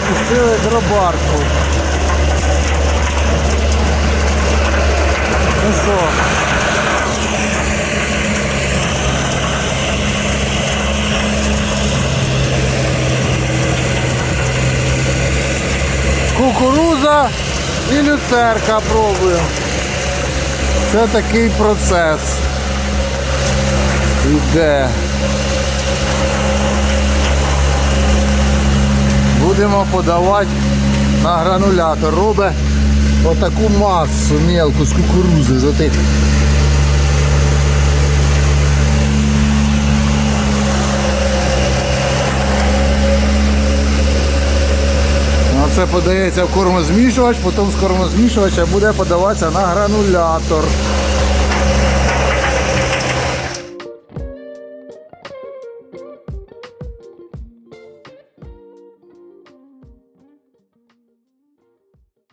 Запустили дробарку. Ну що? Кукуруза і люцерка пробуємо. Це такий процес. Іде. Будемо подавати на гранулятор. Робить отаку масу мелку з кукурузи. з отих. Ну, Це подається в кормозмішувач, потім з кормозмішувача буде подаватися на гранулятор.